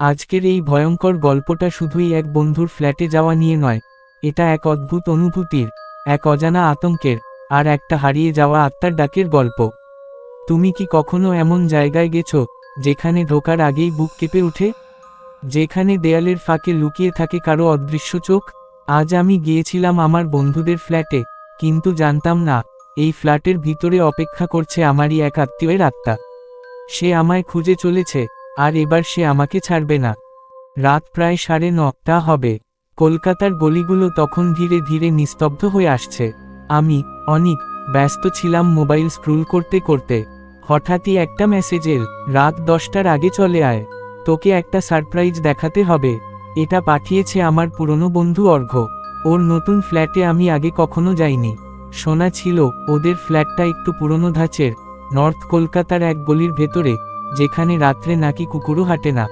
আজকের এই ভয়ঙ্কর গল্পটা শুধুই এক বন্ধুর ফ্ল্যাটে যাওয়া নিয়ে নয়, এটা এক অদ্ভুত অনুভূতির, এক অজানা আতঙ্কের, আর একটা হারিয়ে যাওয়া আত্মার ডাকের গল্প। তুমি কি কখনো এমন জায়গায় গেছো, যেখানে ঢোকার আগেই বুক কেঁপে ওঠে? যেখানে দেয়ালের ফাঁকে লুকিয়ে থাকে কারও অদৃশ্য চোখ? আজ আমি গিয়েছিলাম আমার বন্ধুদের ফ্ল্যাটে, কিন্তু জানতাম না, এই ফ্ল্যাটের ভিতরে অপেক্ষা করছে আমারই এক আত্মীয়ের আত্মা। সে আমায় খুঁজে চলেছে আর এবার সে আমাকে ছাড়বে না। রাত প্রায় সাড়ে নটা হবে। কলকাতার গলিগুলো তখন ধীরে ধীরে নিস্তব্ধ হয়ে আসছে। আমি, অনিক, ব্যস্ত ছিলাম মোবাইল স্ক্রুল করতে করতে। হঠাৎই একটা মেসেজের, রাত দশটার আগে চলে আয়। তোকে একটা সারপ্রাইজ দেখাতে হবে। এটা পাঠিয়েছে আমার পুরনো বন্ধু অর্ঘ্য ওর নতুন ফ্ল্যাটে আমি আগে কখনো যাইনি। শোনা ছিল, ওদের ফ্ল্যাটটা একটু পুরনো ধাঁচের। নর্থ কলকাতার এক গলির ভেতরে। যেখানে রাত্রে নাকি কুকুরও হাঁটে না।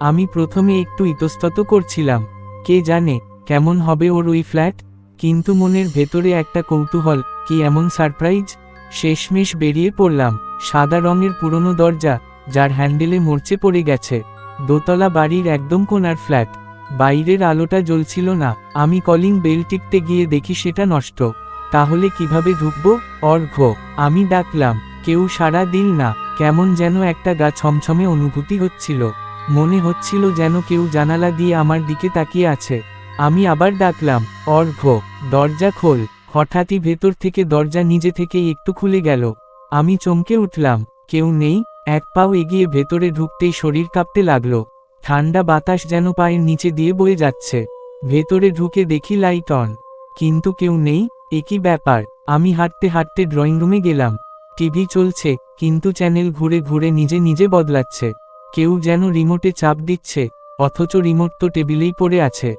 আমি প্রথমে একটু ইতস্তত করছিলাম, কে জানে কেমন হবে ওর ওই ফ্ল্যাট? কিন্তু মনের ভেতরে একটা কৌতূহল, কি এমন সারপ্রাইজ? শেষমেশ বেরিয়ে পড়লাম, সাদা রঙের পুরনো দরজা, যার হ্যান্ডেলে মরচে পড়ে গেছে। দোতলা বাড়ির একদম কোনার ফ্ল্যাট। বাইরের আলোটা জ্বলছিল না, আমি কলিং বেল টিপতে গিয়ে দেখি সেটা নষ্ট। তাহলে কীভাবে ঢুকবো? অর্ঘ্য, আমি ডাকলাম, কেউ সাড়া দিল না। কেমন যেন একটা গা ছমছমে অনুভূতি হচ্ছিল। মনে হচ্ছিল যেন কেউ জানালা দিয়ে আমার দিকে তাকিয়ে আছে। আমি আবার ডাকলাম অর্ঘ দরজা খোল। হঠাৎই ভেতর থেকে দরজা নিজে থেকেই একটু খুলে গেল। আমি চমকে উঠলাম, কেউ নেই? এক পাও এগিয়ে ভেতরে ঢুকতেই শরীর কাঁপতে লাগল। ঠান্ডা বাতাস যেন পায়ের নিচে দিয়ে বয়ে যাচ্ছে। ভেতরে ঢুকে দেখি লাইট অন। কিন্তু কেউ নেই? একই ব্যাপার? আমি হাঁটতে হাঁটতে ড্রয়িং রুমে গেলাম। টিভি চলছে, কিন্তু চ্যানেল ঘুরে ঘুরে নিজে নিজে বদলাচ্ছে। কেউ যেন রিমোটে চাপ দিচ্ছে, অথচ রিমোট তো টেবিলেই পড়ে আছে।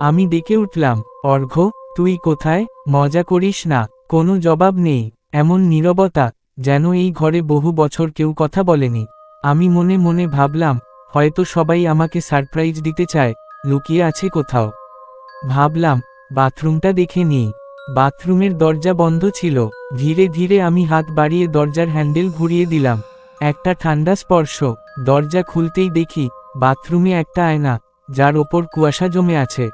আমি ডেকে উঠলাম অর্ঘ্য তুই কোথায়? মজা করিস না, কোনো জবাব নেই, এমন নীরবতা, যেন এই ঘরে বহু বছর কেউ কথা বলেনি। আমি মনে মনে ভাবলাম, হয়তো সবাই আমাকে সারপ্রাইজ দিতে চায়, লুকিয়ে আছে কোথাও। ভাবলাম, বাথরুমটা দেখে নিই। বাথরুমের দরজা বন্ধ ছিল। ধীরে ধীরে আমি হাত বাড়িয়ে দরজার হ্যান্ডেল ঘুরিয়ে দিলাম। একটা ঠান্ডা স্পর্শ। দরজা খুলতেই দেখি, বাথরুমে একটা আয়না, যার ওপর কুয়াশা জমে আছে।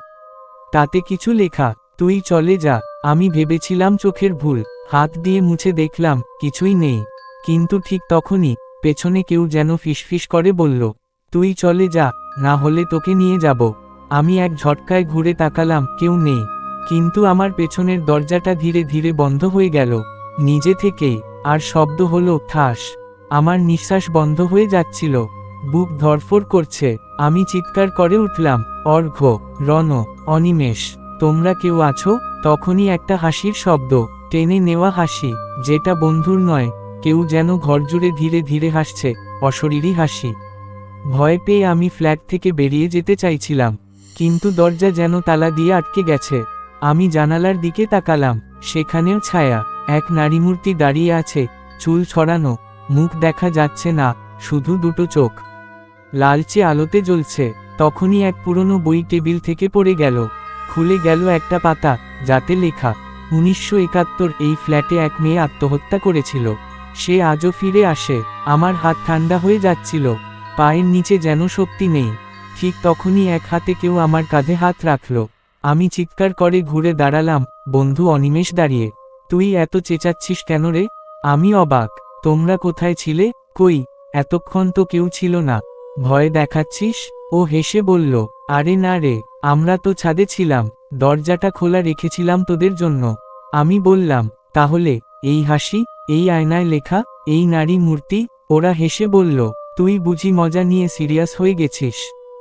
তাতে কিছু লেখা, তুই চলে যা। আমি ভেবেছিলাম চোখের ভুল। হাত দিয়ে মুছে দেখলাম, কিছুই নেই। কিন্তু ঠিক তখনই, পেছনে কেউ যেন ফিসফিস করে বলল, তুই চলে যা, না হলে তোকে নিয়ে যাব। আমি এক ঝটকায় ঘুরে তাকালাম, কেউ নেই। কিন্তু আমার পেছনের দরজাটা ধীরে ধীরে বন্ধ হয়ে গেল। নিজে থেকেই, আর শব্দ হলো, ঠাস, আমার নিঃশ্বাস বন্ধ হয়ে যাচ্ছিল। বুক ধরফর করছে। আমি চিৎকার করে উঠলাম অর্ঘ্য রণ, অনিমেষ, তোমরা কেউ আছো? তখনই একটা হাসির শব্দ, টেনে নেওয়া হাসি, যেটা বন্ধুর নয়, কেউ যেন ঘরজুড়ে ধীরে ধীরে হাসছে অশরীরই হাসি। ভয় পেয়ে আমি ফ্ল্যাট থেকে বেরিয়ে যেতে চাইছিলাম, কিন্তু দরজা যেন তালা দিয়ে আটকে গেছে। আমি জানালার দিকে তাকালাম, সেখানেও ছায়া, এক নারীমূর্তি দাঁড়িয়ে আছে, চুল ছড়ানো, মুখ দেখা যাচ্ছে না, শুধু দুটো চোখ। লালচে আলোতে জ্বলছে, তখনই এক পুরনো বই টেবিল থেকে পড়ে গেল, খুলে গেল একটা পাতা, যাতে লেখা, উনিশশো একাত্তর, এই ফ্ল্যাটে এক মেয়ে আত্মহত্যা করেছিল, সে আজও ফিরে আসে, আমার হাত ঠান্ডা হয়ে যাচ্ছিল, পায়ের নিচে যেন শক্তি নেই। ঠিক তখনই এক হাতে কেউ আমার কাঁধে হাত রাখল। আমি চিৎকার করে ঘুরে দাঁড়ালাম, বন্ধু অনিমেষ দাঁড়িয়ে। তুই এত চেঁচাচ্ছিস কেন রে? আমি অবাক। তোমরা কোথায় ছিলে? কই? এতক্ষণ তো কেউ ছিল না। ভয় দেখাচ্ছিস? ও হেসে বলল, আরে না রে, আমরা তো ছাদে ছিলাম। দরজাটা খোলা রেখেছিলাম তোদের জন্য। আমি বললাম, তাহলে, এই হাসি, এই আয়নায় লেখা, এই নারী মূর্তি? ওরা হেসে বলল, তুই বুঝি মজা নিয়ে সিরিয়াস হয়ে গেছিস।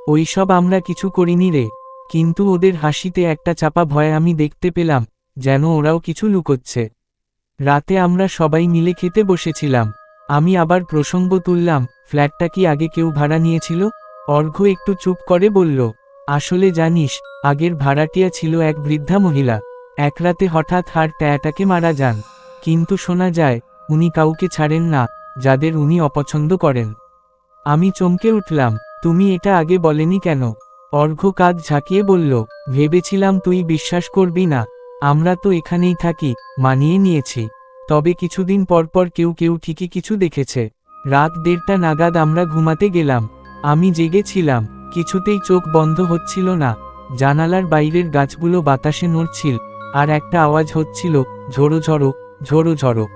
ওইসব আমরা কিছু করিনি রে। কিন্তু ওদের হাসিতে একটা চাপা ভয় আমি দেখতে পেলাম, যেন ওরাও কিছু লুকোচ্ছে। রাতে আমরা সবাই মিলে খেতে বসেছিলাম। আমি আবার প্রসঙ্গ তুললাম, ফ্ল্যাটটা কি আগে কেউ ভাড়া নিয়েছিল? অর্ঘ্য একটু চুপ করে বলল, আসলে জানিস, আগের ভাড়াটিয়া ছিল এক বৃদ্ধা মহিলা। এক রাতে হঠাৎ হার ট্যাটাকে মারা যান। কিন্তু শোনা যায়, উনি কাউকে ছাড়েন না, যাদের উনি অপছন্দ করেন। আমি চমকে উঠলাম, তুমি এটা আগে বলেনি কেন? অর্ঘ্য কাজ ঝাঁকিয়ে বলল, ভেবেছিলাম তুই বিশ্বাস করবি না। আমরা তো এখানেই থাকি, মানিয়ে নিয়েছি। তবে কিছুদিন পর পর কেউ কেউ ঠিকই কিছু দেখেছে। রাত দেড়টা নাগাদ আমরা ঘুমাতে গেলাম। আমি জেগেছিলাম কিছুতেই চোখ বন্ধ হচ্ছিল না। জানালার বাইরের গাছগুলো বাতাসে নড়ছিল, আর একটা আওয়াজ হচ্ছিল, ঝোড়ো ঝড়ো ঝোড়ো ঝড়ো।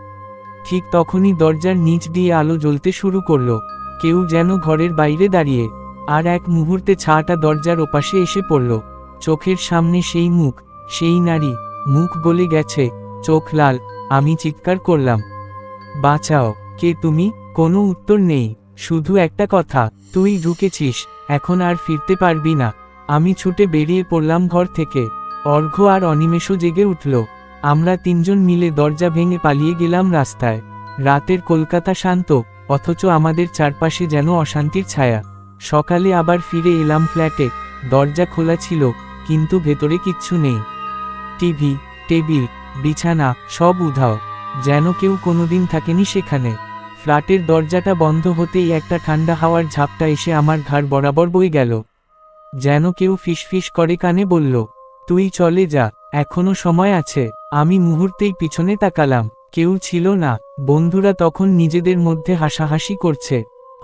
ঠিক তখনই দরজার নিচ দিয়ে আলো জ্বলতে শুরু করল। কেউ যেন ঘরের বাইরে দাঁড়িয়ে আর এক মুহূর্তে ছাটা দরজার ওপাশে এসে পড়ল। চোখের সামনে সেই মুখ, সেই নারী, মুখ গলে গেছে। চোখ লাল, আমি চিৎকার করলাম। বাঁচাও, কে তুমি? কোনো উত্তর নেই। শুধু একটা কথা, তুই ঢুকেছিস, এখন আর ফিরতে পারবি না। আমি ছুটে বেরিয়ে পড়লাম ঘর থেকে। অর্ঘ্য আর অনিমেষও জেগে উঠল। আমরা তিনজন মিলে দরজা ভেঙে পালিয়ে গেলাম রাস্তায়। রাতের কলকাতা শান্ত, অথচ আমাদের চারপাশে যেন অশান্তির ছায়া। সকালে আবার ফিরে এলাম ফ্ল্যাটে, দরজা খোলা ছিল, কিন্তু ভেতরে কিচ্ছু নেই। টিভি টেবিল, বিছানা, সব উধাও, যেন কেউ কোনোদিন থাকেনি সেখানে। ফ্ল্যাটের দরজাটা বন্ধ হতেই একটা ঠান্ডা হাওয়ার ঝাপটা এসে আমার ঘাড় বরাবর বই গেল। যেন কেউ ফিসফিস করে কানে বলল, তুই চলে যা, এখনও সময় আছে, আমি মুহূর্তেই পিছনে তাকালাম, কেউ ছিল না, বন্ধুরা তখন নিজেদের মধ্যে হাসাহাসি করছে।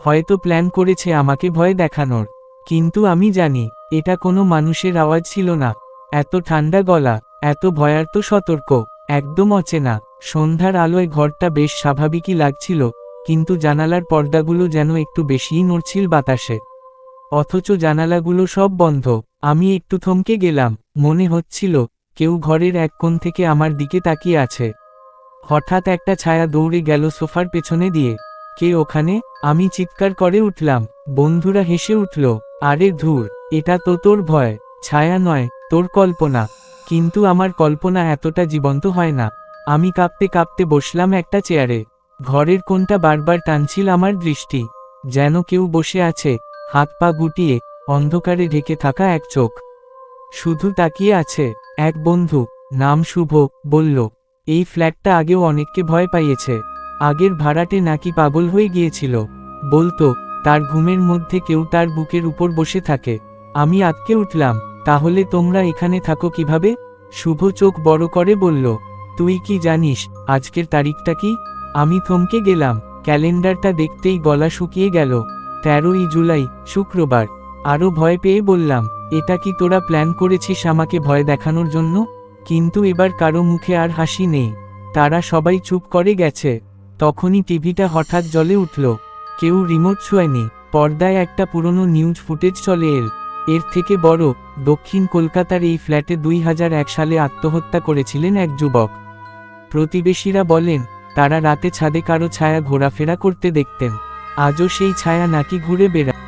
হয়তো প্ল্যান করেছে আমাকে ভয় দেখানোর। কিন্তু আমি জানি, এটা কোনো মানুষের আওয়াজ ছিল না। এত ঠান্ডা গলা, এত ভয়ার্ত সতর্ক, একদম অচেনা। সন্ধ্যার আলোয় ঘরটা বেশ স্বাভাবিকই লাগছিল, কিন্তু জানালার পর্দাগুলো যেন একটু বেশিই নড়ছিল বাতাসে। অথচ জানালাগুলো সব বন্ধ। আমি একটু থমকে গেলাম, মনে হচ্ছিল, কেউ ঘরের এক কোণ থেকে আমার দিকে তাকিয়ে আছে। হঠাৎ একটা ছায়া দৌড়ে গেল সোফার পেছনে দিয়ে। কে ওখানে? আমি চিৎকার করে উঠলাম। বন্ধুরা হেসে উঠল, আরে ধুর, এটা তো তোর ভয়। ছায়া নয়, তোর কল্পনা। কিন্তু আমার কল্পনা এতটা জীবন্ত হয় না। আমি কাঁপতে কাঁপতে বসলাম একটা চেয়ারে। ঘরের কোনটা বারবার টানছিল আমার দৃষ্টি। যেন কেউ বসে আছে, হাত পা গুটিয়ে, অন্ধকারে ঢেকে থাকা এক চোখ। শুধু তাকিয়ে আছে, এক বন্ধু। নাম শুভ, বলল, এই ফ্ল্যাটটা আগেও অনেককে ভয় পাইয়েছে। আগের ভাড়াটে নাকি পাগল হয়ে গিয়েছিল। বলতো, তার ঘুমের মধ্যে কেউ তার বুকের উপর বসে থাকে। আমি আটকে উঠলাম, তাহলে তোমরা এখানে থাকো কীভাবে? শুভ চোখ বড় করে বলল, তুই কি জানিস, আজকের তারিখটা কি? আমি থমকে গেলাম, ক্যালেন্ডারটা দেখতেই গলা শুকিয়ে গেল। তেরোই জুলাই, শুক্রবার। আরও ভয় পেয়ে বললাম, এটা কি তোরা প্ল্যান করেছিস আমাকে ভয় দেখানোর জন্য? কিন্তু এবার কারও মুখে আর হাসি নেই। তারা সবাই চুপ করে গেছে। তখনই টিভিটা হঠাৎ জলে উঠল। কেউ রিমোট ছোঁয়নি পর্দায় একটা পুরনো নিউজ ফুটেজ চলে এল। এর থেকে বড়, দক্ষিণ কলকাতার এই ফ্ল্যাটে দুই হাজার এক সালে আত্মহত্যা করেছিলেন এক যুবক। প্রতিবেশীরা বলেন, তারা রাতে ছাদে কারও ছায়া ঘোরাফেরা করতে দেখতেন। আজও সেই ছায়া নাকি ঘুরে বেড়ায়